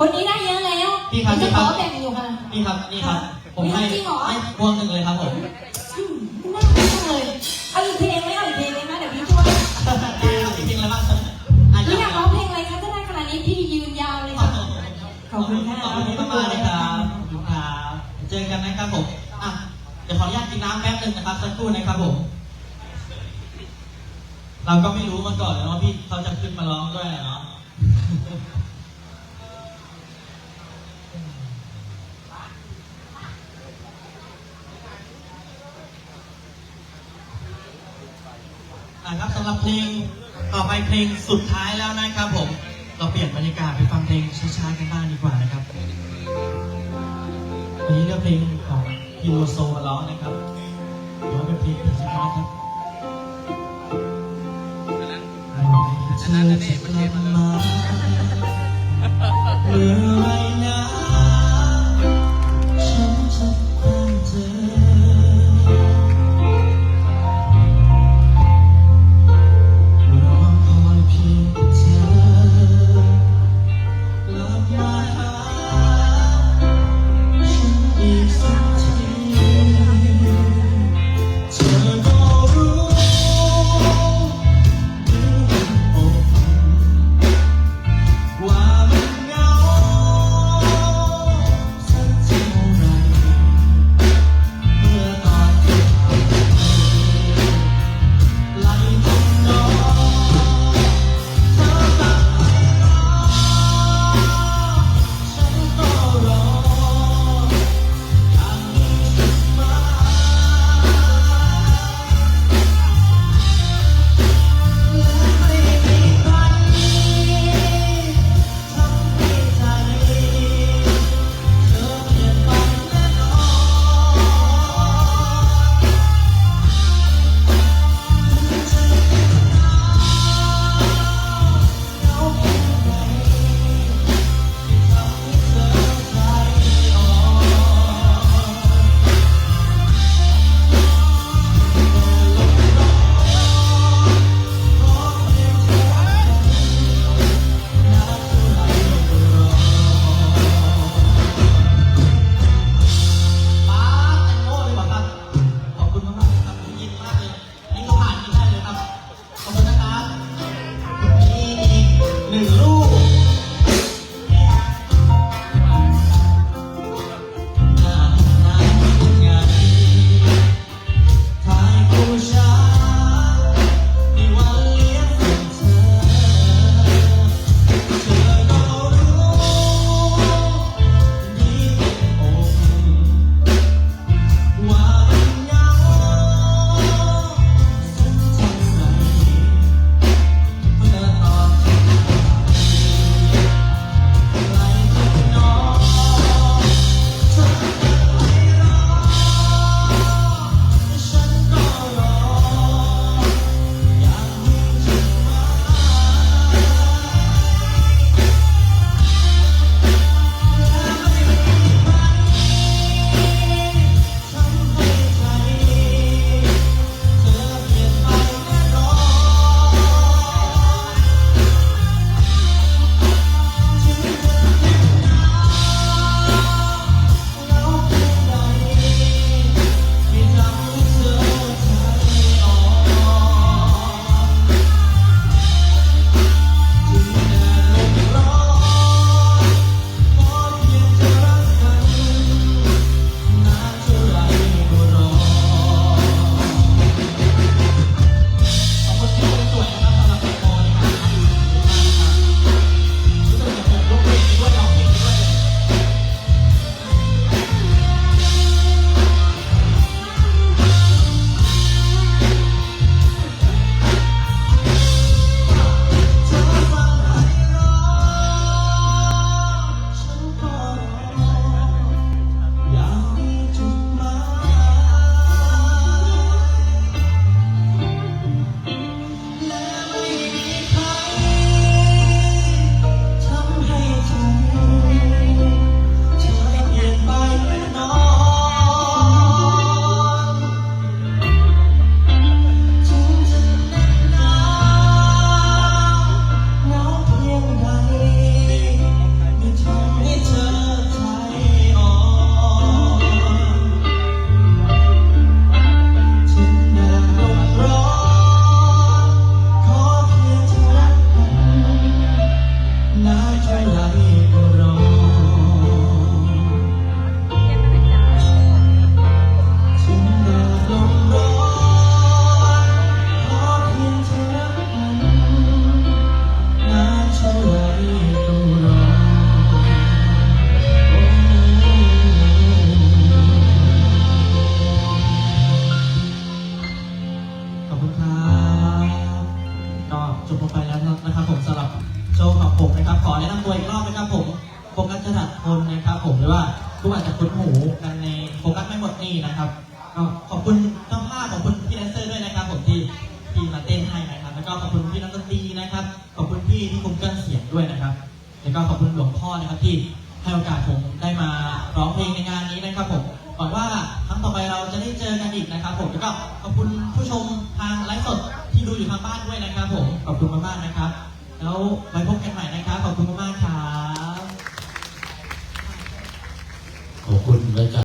คนนี้ได้เยอะแล้วพี่ครับจะพี่ขครัอบ แบ่งอยู่ค่ะ นี่ครับนี่ครับ ผมให้จริงเหรอ ให้พวงหนึ่งเลยครับผมอืมน่ารักเลย เอาอีกเพลงไหมเอาอีกเพลงไหมคะเดี๋ยวพี่ช่วยจริงๆแล้วบ้างอะพี่อยากร้องเพลงอะไรคะถ้าได้ขนาดนี้พี่ยืนยาวเลยค่ะ ขอบคุณค่ะ ขอบคุณมากๆเลยครับขอบคุณครับเจอกันนะครับผมอะเดี๋ยวขออนุญาตกินน้ำแป๊บหนึงนะครับสักครู่นะครับผม เราก็ไม่รู้มาก่อนนะว่าพี่เขาจะขึ้นมาร้องด้วยเนาะ อะครับสำหรับเพลงต่อไปเพลงสุดท้ายแล้วนะครับผม เราเปลี่ยนบรรยากาศไปฟังเพลงช้าๆกันบ้างดีกว่านะครับวันนี้เลือกเพลงของฮิโรโซมาร้องนะครับเดี๋ยวเป็นเพลงช้าๆนะครับเธอจะกลับมาเมื่อน นะครับ ขอแนะนำตัวอีกรอบนะครับผมโฟกัสจรัสพลนะครับ ผมหรือว่าทุกอาจจะคุ้นหูกันในโฟกัสไม่หมดนี่นะครับก็ขอบคุณเจ้าภาพขอบคุณพี่แดนเซอร์ด้วยนะครับ ผมที่ที่มาเต้นให้นะครับ แล้วก็ขอบคุณพี่นักดนตรีนะครับ ขอบคุณพี่ที่คุมเครื่องเสียงด้วยนะครับ แล้วก็ขอบคุณหลวงพ่อนะครับที่ให้โอกาสผมได้มาร้องเพลงในงานนี้นะครับผมหวังว่าครั้งต่อไปเราจะได้เจอกันอีกนะครับ ผมแล้วก็ขอบคุณผู้ชมทางไลฟ์สดที่ดูอยู่ทางบ้านด้วยนะครับ ผมขอบคุณมากๆนะครับ แล้วไว้พบกันใหม่นะครับขอบคุณมาก